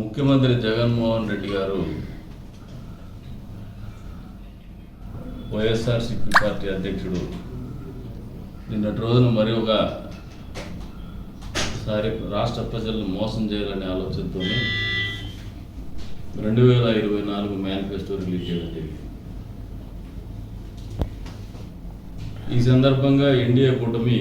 ముఖ్యమంత్రి జగన్మోహన్ రెడ్డి గారు వైఎస్ఆర్సిపి పార్టీ అధ్యక్షుడు. నిన్నటి రోజున మరి ఒకసారి రాష్ట్ర ప్రజలను మోసం చేయాలనే ఆలోచనతో రెండు వేల ఇరవై నాలుగు మేనిఫెస్టో రిలీజ్ చేయడం జరిగింది. ఈ సందర్భంగా ఎన్డీఏ కూటమి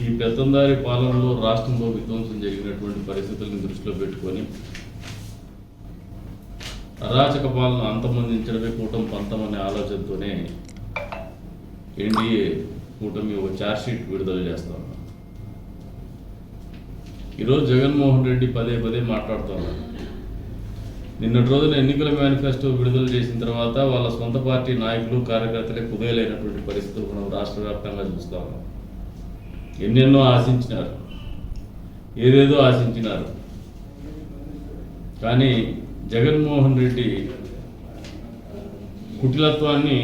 ఈ పెత్తందారి పాలనలో రాష్ట్రంలో విధ్వంసం జరిగినటువంటి పరిస్థితులను దృష్టిలో పెట్టుకొని అరాచక పాలన అంతమందించడమే కూటమి పంతం అనే ఆలోచనతోనే ఎన్డీఏ కూటమి ఒక ఛార్జ్షీట్ విడుదల చేస్తా ఉన్నాం ఈరోజు జగన్మోహన్ రెడ్డి పదే పదే మాట్లాడుతున్నారు. నిన్నటి రోజున ఎన్నికల మేనిఫెస్టో విడుదల చేసిన తర్వాత వాళ్ళ సొంత పార్టీ నాయకులు కార్యకర్తలే కుదేలైనటువంటి పరిస్థితులు మనం రాష్ట్ర వ్యాప్తంగా చూస్తా ఉన్నాం. ఎన్నెన్నో ఆశించినారు. ఏదేదో ఆశించినారు. కానీ జగన్మోహన్ రెడ్డి కుటిలత్వాన్ని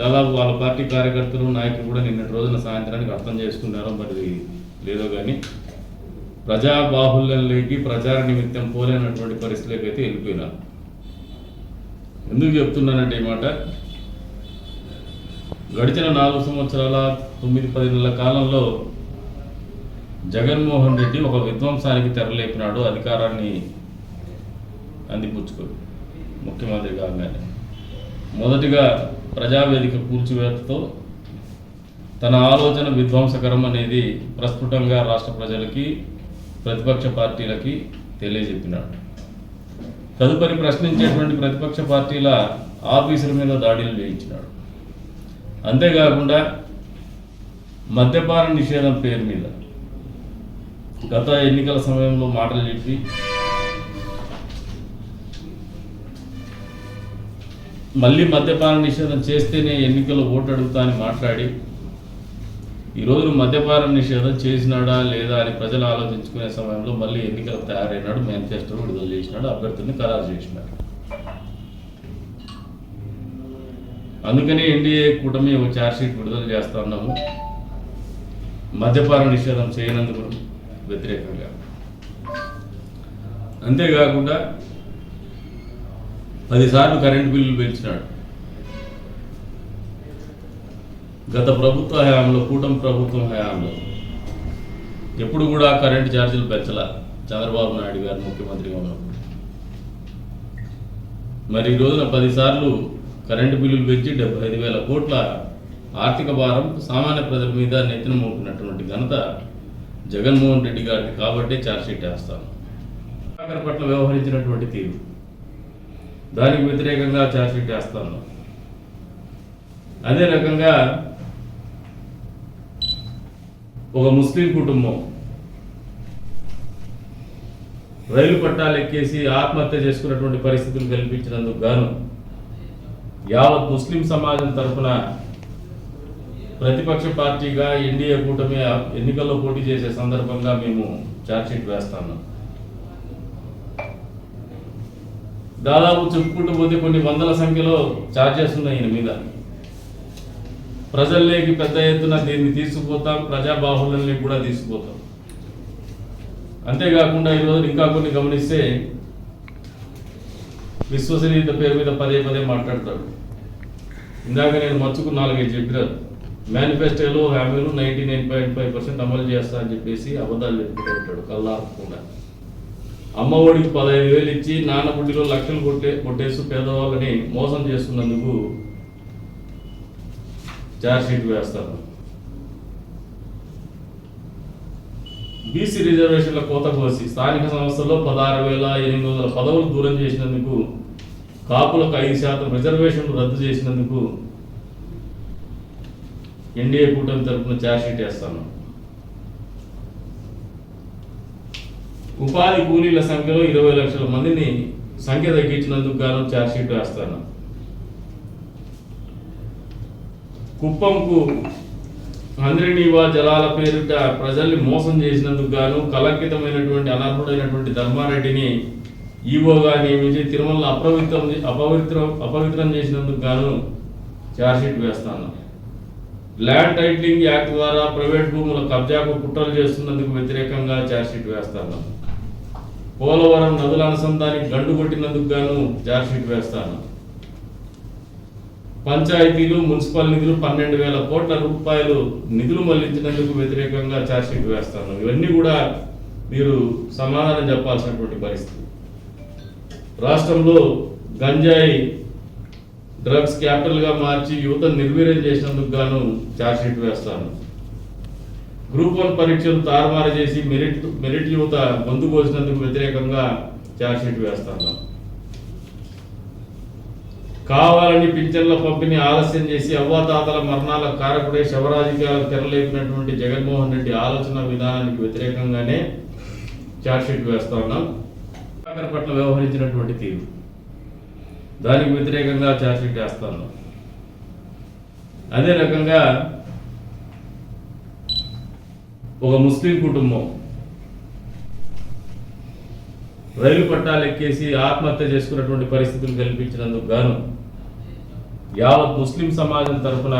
దాదాపు వాళ్ళ పార్టీ కార్యకర్తలు నాయకులు కూడా నిన్నటి రోజున సాయంత్రానికి అర్థం చేసుకున్నారో మరి లేదో కానీ ప్రజా బాహుల్యంలోకి ప్రచార నిమిత్తం పోలేనటువంటి పరిస్థితిలోకి అయితే వెళ్ళిపోయినారు. ఎందుకు చెప్తున్నానంటే ఈ మాట? గడిచిన నాలుగు సంవత్సరాల తొమ్మిది పది నెలల కాలంలో జగన్మోహన్ రెడ్డి ఒక విధ్వంసానికి తెరలేపినాడు అధికారాన్ని అందిపుచ్చుకొని ముఖ్యమంత్రి కాగానే. మొదటిగా ప్రజావేదిక కూల్చివేతతో తన ఆలోచన విధ్వంసకరం అనేది ప్రస్ఫుటంగా రాష్ట్ర ప్రజలకి ప్రతిపక్ష పార్టీలకి తెలియజెప్పినాడు. తదుపరి ప్రశ్నించేటువంటి ప్రతిపక్ష పార్టీల ఆఫీసుల మీద దాడులు చేయించినాడు. అంతేకాకుండా మద్యపాన నిషేధం పేరు మీద గత ఎన్నికల సమయంలో మాటలు చెప్పి మళ్ళీ మద్యపాన నిషేధం చేస్తేనే ఎన్నికలు ఓటు అడుగుతా అని మాట్లాడి ఈరోజు మద్యపాన నిషేధం చేసినాడా లేదా అని ప్రజలు ఆలోచించుకునే సమయంలో మళ్ళీ ఎన్నికలకు తయారైనాడు మేనిఫెస్టో విడుదల చేసినాడు అభ్యర్థుల్ని ఖరారు చేసినాడు. అందుకనే ఎన్డీఏ కూటమి ఒక ఛార్జ్షీట్ విడుదల చేస్తా ఉన్నాము. మద్యపాన నిషేధం చేయనందుకు వ్యతిరేకంగా. అంతేకాకుండా పదిసార్లు కరెంటు బిల్లులు పెంచినాడు. గత ప్రభుత్వ హయాంలో కూటమి ప్రభుత్వం హయాంలో ఎప్పుడు కూడా కరెంటు ఛార్జీలు పెంచలా చంద్రబాబు నాయుడు గారు ముఖ్యమంత్రిగా ఉన్నప్పుడు. మరి ఈ రోజున పదిసార్లు కరెంటు బిల్లులు పెంచి డెబ్బై ఐదు వేల కోట్ల ఆర్థిక భారం సామాన్య ప్రజల మీద నెత్తిన మోపినటువంటి ఘనత జగన్మోహన్ రెడ్డి గారికి కాబట్టి ఛార్జ్షీట్ వేస్తాను. ప్రభాకర్ పట్ల వ్యవహరించినటువంటి తీరు. దానికి వ్యతిరేకంగా ఛార్జ్షీట్ వేస్తాను. అదే రకంగా ఒక ముస్లిం కుటుంబం రైలు పట్టాలు ఎక్కేసి ఆత్మహత్య చేసుకున్నటువంటి పరిస్థితులు కల్పించినందుకు గాను యావత్ ముస్లిం సమాజం తరఫున ప్రతిపక్ష పార్టీగా ఎన్డీఏ కూటమి ఎన్నికల్లో పోటీ చేసే సందర్భంగా మేము ఛార్జ్షీట్ వేస్తాము. దాదాపు చెప్పుకుంటూ పోతే కొన్ని వందల సంఖ్యలో ఛార్జెస్ ఉన్నాయి ఈయన మీద. ప్రజల్లోకి పెద్ద ఎత్తున దీన్ని తీసుకుపోతాం ప్రజా కూడా తీసుకుపోతాం. అంతేకాకుండా ఈరోజు ఇంకా కొన్ని గమనిస్తే విశ్వసనీయత పేరు మీద పదే పదే మాట్లాడతాడు. ఇందాక నేను మచ్చుకు నాలుగైదు చెప్పినారు. మేనిఫెస్టోలో హామీలు ninety nine point five percent అమలు చేస్తా అని చెప్పేసి అబద్ధాలు చెప్పుకుంటూ ఉంటాడు కల్లాకుండా అమ్మ ఒడికి పదహైదు వేలు ఇచ్చి నాన్న బుడ్డిలో లక్షలు కొట్టే కొట్టేసి పేదవాళ్ళని మోసం చేస్తున్నందుకు ఛార్జ్షీట్ వేస్తారు బీసీ రిజర్వేషన్ల కోత కోసి స్థానిక సంస్థల్లో పదహారు వేల ఎనిమిది వందల పదవులు దూరం చేసినందుకు కాపులకు ఐదు శాతం రిజర్వేషన్లు రద్దు చేసినందుకు ఎన్డీఏ కూటమి తరఫున ఛార్జ్షీట్ వేస్తాను. ఉపాధి కూలీల సంఖ్యలో ఇరవై లక్షల మందిని సంఖ్య తగ్గించినందుకు గాను ఛార్జ్షీట్ వేస్తాను. కుప్పంకు అంద్రినీవా జలాల పేరిట ప్రజల్ని మోసం చేసినందుకు గాను కలంకితమైనటువంటి అనర్హుడైనటువంటి ధర్మారెడ్డిని ఈవోగా నియమించి తిరుమల అపవిత్రం అపవిత్రం అపవిత్రం చేసినందుకు గాను ఛార్జ్షీట్ వేస్తాను. ల్యాండ్ టైటిలింగ్ యాక్ట్ ద్వారా ప్రైవేట్ భూముల కబ్జాకు కుట్రలు చేస్తున్నందుకు వ్యతిరేకంగా ఛార్జ్షీట్ వేస్తాను. పోలవరం నదుల అనుసంధానికి గండు కొట్టినందుకు గాను ఛార్జ్షీట్ వేస్తాను. పంచాయతీలు మున్సిపల్ నిధులు పన్నెండు వేల కోట్ల రూపాయలు నిధులు మళ్ళించినందుకు వ్యతిరేకంగా ఛార్జ్షీట్ వేస్తాను. ఇవన్నీ కూడా మీరు సమాధానం చెప్పాల్సినటువంటి పరిస్థితి. రాష్ట్రంలో గంజాయి డ్రగ్స్ క్యాపిటల్గా మార్చి యువత నిర్వీర్యం చేసినందుకు గాను ఛార్జ్షీట్ వేస్తాను. గ్రూప్ వన్ పరీక్షలు తారుమారు చేసి మెరిట్ మెరిట్ యువత గొంతు పోసినందుకు వ్యతిరేకంగా ఛార్జ్షీట్ వేస్తాను. కావాలని పింఛన్ల పంపిణీ ఆలస్యం చేసి అవ్వాతాతల మరణాల కారకుడే శవరాజకీయాలు తెరలేపినటువంటి జగన్మోహన్ రెడ్డి ఆలోచన విధానానికి వ్యతిరేకంగానే ఛార్జ్షీట్ వేస్తా ఉన్నాం పట్ల వ్యవహరించినటువంటి తీరు. దానికి వ్యతిరేకంగా ఛార్జ్షీట్ వేస్తాను. అదే రకంగా ఒక ముస్లిం కుటుంబం రైలు పట్టాలు ఎక్కేసి ఆత్మహత్య చేసుకున్నటువంటి పరిస్థితులు కల్పించినందుకు గాను యావత్ ముస్లిం సమాజం తరఫున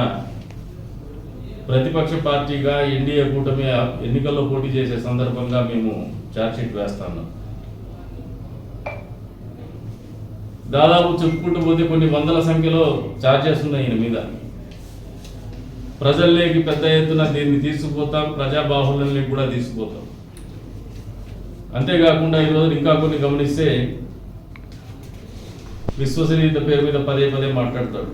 ప్రతిపక్ష పార్టీగా ఎన్డీఏ కూటమి ఎన్నికల్లో పోటీ చేసే సందర్భంగా మేము ఛార్జ్షీట్ వేస్తాము దాదాపు చెప్పుకుంటూ పోతే కొన్ని వందల సంఖ్యలో ఛార్జెస్ ఉన్నాయి ఈయన మీద. ప్రజల్లోకి పెద్ద ఎత్తున దీన్ని తీసుకుపోతాం ప్రజాబాహుల్యాన్ని కూడా తీసుకుపోతాం. అంతేకాకుండా ఈరోజు ఇంకా కొన్ని గమనిస్తే విశ్వసనీయత పేరు మీద పదే పదే మాట్లాడతాడు.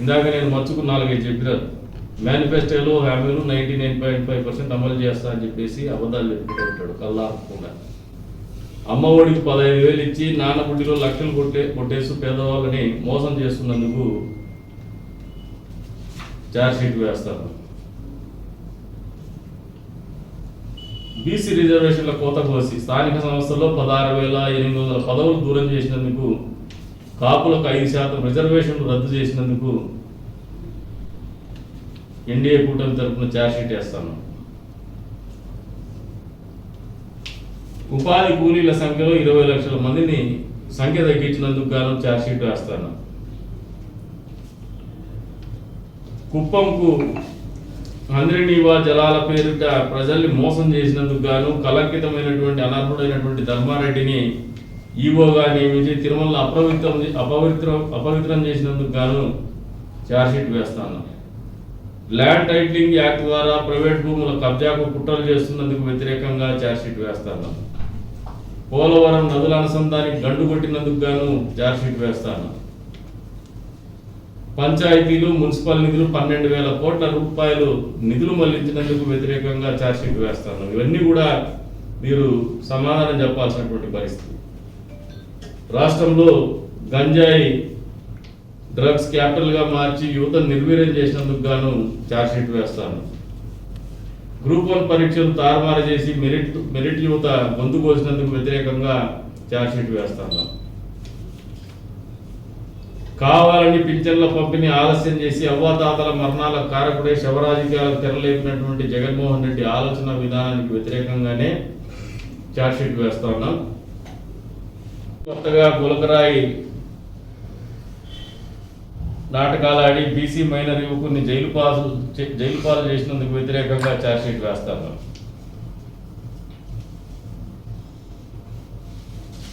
ఇందాక నేను మచ్చుకు నాలుగైదు చెప్పినారు మేనిఫెస్టోలో హామీలు ninety nine point five percent అమలు చేస్తా అని చెప్పేసి అబద్ధాలు చెప్పుకుంటూ ఉంటాడు కల్లాకుండా అమ్మ ఒడికి పదహైదు వేలు ఇచ్చి నాన్న బుడ్డిలో లక్షలు కొట్టే కొట్టేసి పేదవాళ్ళని మోసం చేస్తున్నందుకు ఛార్జ్షీట్ వేస్తారు. బీసీ రిజర్వేషన్ల కోత కోసి స్థానిక సంస్థల్లో పదహారు వేల ఎనిమిది వందల పదవులు దూరం చేసినందుకు కాపులకు ఐదు శాతం రిజర్వేషన్లు రద్దు చేసినందుకు ఎన్డీఏ కూటమి తరఫున ఛార్జ్షీట్ వేస్తాను. ఉపాధి కూలీల సంఖ్యలో ఇరవై లక్షల మందిని సంఖ్య తగ్గించినందుకు గాను ఛార్జ్షీట్ వేస్తాను కుప్పంకు అందరినీవా జలాల పేరిట ప్రజల్ని మోసం చేసినందుకు గాను కలంకితమైనటువంటి అనర్హుడైనటువంటి ధర్మారెడ్డిని ఈవోగా నియమించి తిరుమల అపవిత్రం అపవిత్రం అపవిత్రం చేసినందుకు గాను ఛార్జ్షీట్ వేస్తాను. ల్యాండ్ టైటిలింగ్ యాక్ట్ ద్వారా ప్రైవేట్ భూముల కబ్జాకు కుట్రలు చేస్తున్నందుకు వ్యతిరేకంగా ఛార్జ్షీట్ వేస్తాను. పోలవరం నదుల అనుసంధానికి గండు కొట్టినందుకు గాను జార్షీట్ వేస్తాను. పంచాయతీలు మున్సిపల్ నిధులు పన్నెండు వేల కోట్ల రూపాయలు నిధులు మళ్ళించినందుకు వ్యతిరేకంగా చార్జ్షీట్ వేస్తాను. ఇవన్నీ కూడా మీరు సమాధానం చెప్పాల్సినటువంటి పరిస్థితి. రాష్ట్రంలో గంజాయి డ్రగ్స్ క్యాపిటల్గా మార్చి యువత నిర్వీర్యం చేసినందుకు గాను చార్జ్షీట్ వేస్తాను. గ్రూప్ వన్ పరీక్షలు తారుమారు చేసి మెరిట్ మెరిట్ యువత గొంతు కోసినందుకు వ్యతిరేకంగా ఛార్జ్షీట్ వేస్తాను. కావాలని పింఛన్ల పంపిణీ ఆలస్యం చేసి అవ్వాతాతల మరణాల కారకుడే శవరాజకీయాలకు తెరలేపినటువంటి జగన్మోహన్ రెడ్డి ఆలోచన విధానానికి వ్యతిరేకంగానే ఛార్జ్షీట్ వేస్తా ఉన్నాం. కొత్తగా గులకరాయి నాటకాలు ఆడి బీసీ మైనర్ యువకుని జైలు పాలు జైలు పాలు చేసినందుకు వ్యతిరేకంగా ఛార్జ్షీట్ వేస్తాను.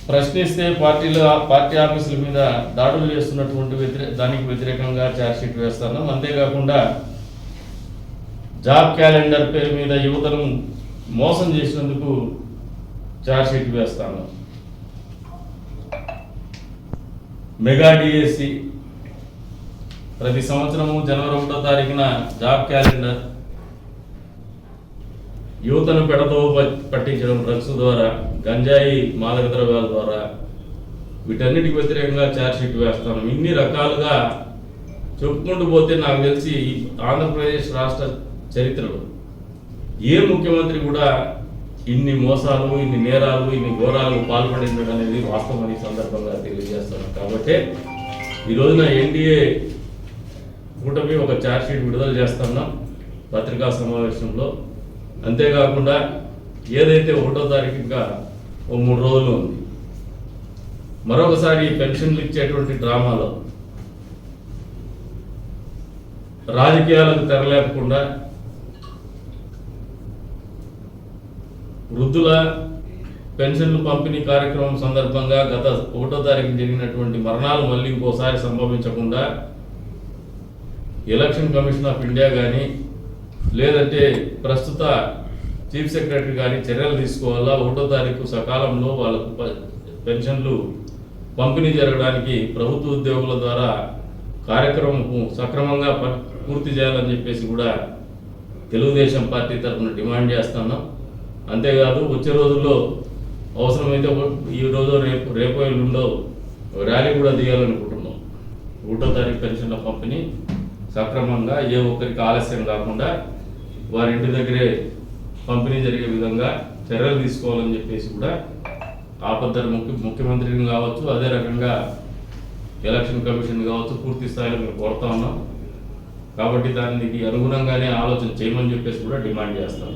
ప్రశ్నిస్తే పార్టీలో పార్టీ ఆఫీసుల మీద దాడులు చేస్తున్నటువంటి వ్యతిరే దానికి వ్యతిరేకంగా ఛార్జ్షీట్ వేస్తాను. అంతేకాకుండా జాబ్ క్యాలెండర్ పేరు మీద యువతను మోసం చేసినందుకు ఛార్జ్షీట్ వేస్తాను. మెగా డిఎస్సి ప్రతి సంవత్సరము జనవరి ఒకటో తారీఖున జాబ్ క్యాలెండర్. యువతను పెడతో ప- పట్టించడం డ్రగ్స్ ద్వారా గంజాయి మాదక ద్రవ్యాల ద్వారా వీటన్నిటికి వ్యతిరేకంగా ఛార్జ్షీట్ వేస్తాను. ఇన్ని రకాలుగా చెప్పుకుంటూ పోతే నాకు తెలిసి ఆంధ్రప్రదేశ్ రాష్ట్ర చరిత్రలో ఏ ముఖ్యమంత్రి కూడా ఇన్ని మోసాలు ఇన్ని నేరాలు ఇన్ని ఘోరాలు పాల్పడించడం అనేది వాస్తవం ఈ సందర్భంగా తెలియజేస్తాను. కాబట్టి ఈ రోజున ఎన్డీఏ కూటమి ఒక ఛార్జ్షీట్ విడుదల చేస్తున్నాం పత్రికా సమావేశంలో. అంతేకాకుండా ఏదైతే ఒకటో తారీఖు ఇంకా ఓ మూడు రోజులు ఉంది. మరొకసారి పెన్షన్లు ఇచ్చేటువంటి డ్రామాలో రాజకీయాలకు తెరలేకుండా వృద్ధుల పెన్షన్లు పంపిణీ కార్యక్రమం సందర్భంగా గత ఒకటో తారీఖు జరిగినటువంటి మరణాలు మళ్ళీ ఇంకోసారి సంభవించకుండా ఎలక్షన్ కమిషన్ ఆఫ్ ఇండియా కానీ లేదంటే ప్రస్తుత చీఫ్ సెక్రటరీ కానీ చర్యలు తీసుకోవాలా? ఒకటో తారీఖు సకాలంలో వాళ్ళకు ప- పెన్షన్లు పంపిణీ జరగడానికి ప్రభుత్వ ఉద్యోగుల ద్వారా కార్యక్రమం సక్రమంగా ప- పూర్తి చేయాలని చెప్పేసి కూడా తెలుగుదేశం పార్టీ తరఫున డిమాండ్ చేస్తున్నాం. అంతేకాదు వచ్చే రోజుల్లో అవసరమైతే ఈ రోజు రేపు రేపు ఎల్లుండో ర్యాలీ కూడా తీయాలనుకుంటున్నాం. ఒకటో తారీఖు పెన్షన్ల పంపిణీ సక్రమంగా ఏ ఒక్కరికి ఆలస్యం కాకుండా వారి ఇంటి దగ్గరే పంపిణీ జరిగే విధంగా చర్యలు తీసుకోవాలని చెప్పేసి కూడా ఆపద్దరు ముఖ్య ముఖ్యమంత్రిని కావచ్చు అదే రకంగా ఎలక్షన్ కమిషన్ కావచ్చు పూర్తి స్థాయిలో మేము కోరుతా ఉన్నాం. కాబట్టి దానికి అనుగుణంగానే ఆలోచన చేయమని చెప్పేసి కూడా డిమాండ్ చేస్తాం